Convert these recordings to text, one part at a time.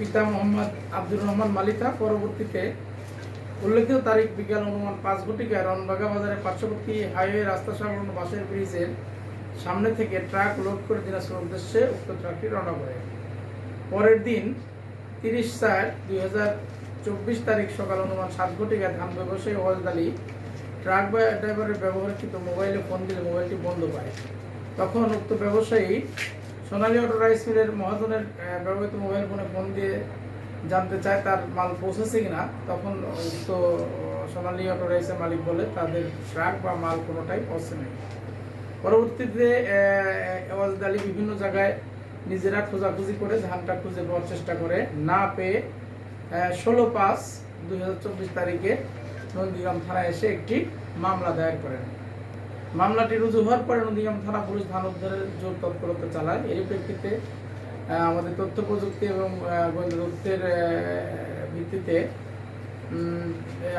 পিতা মোহাম্মদ আব্দুর রহমান মালিতা, পরবর্তীতে উল্লেখিত তারিখ বিকাল অনুমান পাঁচ ঘটিকায় রনবাগা বাজারে পার্শ্ববর্তী হাইওয়ে রাস্তা সংলগ্ন বাসের ব্রিজের সামনে থেকে ট্রাক লোড করে দিনাজপুর উদ্দেশ্যে উক্ত ট্রাকটি রওনা করে। পরের দিন তিরিশ চার দুই চব্বিশ তারিখ সকাল অনুমান সাত ঘটিকায় ধান ব্যবসায়ী ওয়াজদ ট্রাক বা ড্রাইভারের ব্যবহৃত মোবাইলে ফোন দিলে মোবাইলটি বন্ধ পায়। তখন উক্ত ব্যবসায়ী সোনালী অটো রাইস মিলের মহাজনের ব্যবহৃত মোবাইল ফোনে ফোন দিয়ে জানতে চায় তার মাল পৌঁছেছে কিনা তখন আহ, সোনালী অটো রাইসের মালিক বলে তাদের ট্রাক বা মাল কোনোটাই পৌঁছে নেই। পরবর্তীতে ওয়াজদ আলী বিভিন্ন জায়গায় নিজেরা খোঁজাখুঁজি করে ধানটা খুঁজে পাওয়ার চেষ্টা করে। না পেয়ে ষোলো পাঁচ দুই তারিখে নন্দীগ্রাম থানায় এসে একটি মামলা দায়ের করেন। মামলাটি রুজু হওয়ার পরে নন্দীগ্রাম থানা পুলিশ ধান উদ্ধারের জোর তৎপরতা চালায়। এর প্রেক্ষিতে আমাদের তথ্য প্রযুক্তি এবং গোয়েন্দা তথ্যের ভিত্তিতে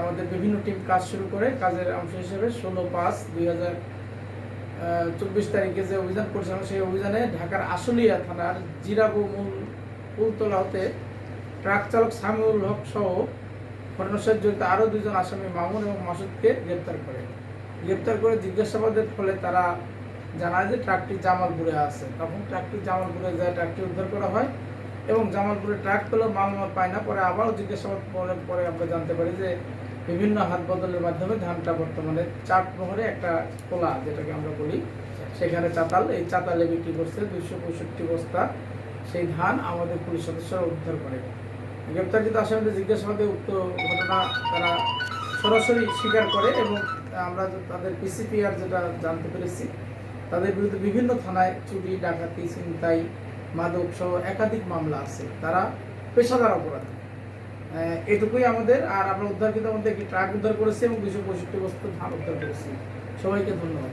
আমাদের বিভিন্ন টিম কাজ শুরু করে। কাজের অংশ হিসেবে ষোলো পাঁচ দুই হাজার চব্বিশ তারিখে যে অভিযান পরিচালনা, সেই অভিযানে ঢাকার আশুলিয়া থানার জিরাবু মূল, কুলতলা হতে ট্রাক চালক সামিউল হক সহ ঘটনার সাথে জড়িত আরও দুজন আসামি মামুন এবং মাসুদকে গ্রেপ্তার করে। গ্রেপ্তার করে জিজ্ঞাসাবাদের ফলে তারা জানায় যে ট্রাকটি জামালপুরে আছে। তখন ট্রাকটি জামালপুরে যায়, ট্রাকটি উদ্ধার করা হয় এবং জামালপুরে ট্রাক পেলেও মাল মাল পায় না। পরে আবারও জিজ্ঞাসাবাদ পরে পরে আমরা জানতে পারি যে বিভিন্ন হাত বদলের মাধ্যমে ধানটা বর্তমানে চার প্রহরে একটা খোলা, যেটাকে আমরা বলি, সেখানে চাতাল। এই চাতালে বিক্রি করছে দুইশো পঁয়ষট্টি বস্তা। সেই ধান আমাদের পুলিশ সদস্যরা উদ্ধার করে। গ্রেপ্তারকৃত আসামিদের জিজ্ঞাসাবাদে উক্ত ঘটনা তারা সরাসরি স্বীকার করে এবং আমরা তাদের পিসিপিআর যেটা জানতে পেরেছি, তাদের বিরুদ্ধে বিভিন্ন থানায় চুরি, ডাকাতি, ছিনতাই, মাদক সহ একাধিক মামলা আছে। তারা পেশাদার অপরাধী। এটুকুই আমাদের, আর আমরা উদ্ধারকৃত মধ্যে একটি ট্রাক উদ্ধার করেছি এবং দুশো পঁয়ষট্টি বস্তু ধান উদ্ধার করেছি। সবাইকে ধন্যবাদ।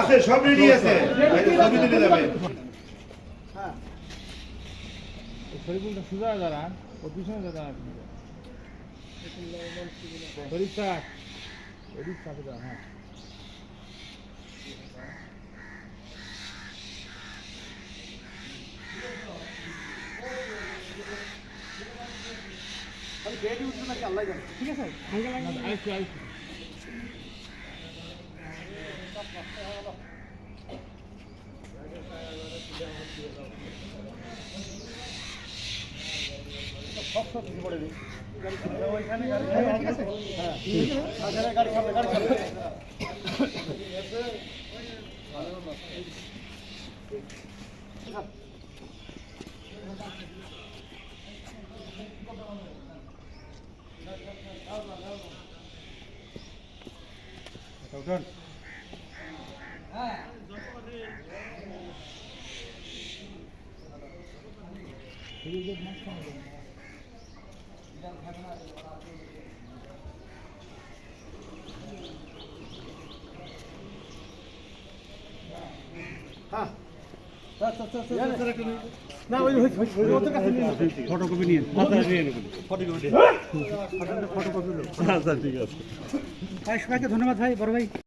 আছে। সব রেডি আছে। ছবি তুলে যাবে। শরীফুলটা সুজা দাঁড়ান ও পিছনে দাঁড়ান শরীফ স্যার শরীফ সাথে দাঁড়ান হ্যাঁ ঠিক আছে? আরেকটু আরেকটু উঠুন না ওই ওই ওই ওদের কাছে নিয়ে ফটোকপি নিয়ে ফটোকপি ফটোকপি আচ্ছা ঠিক আছে ধন্যবাদ ভাই বড় ভাই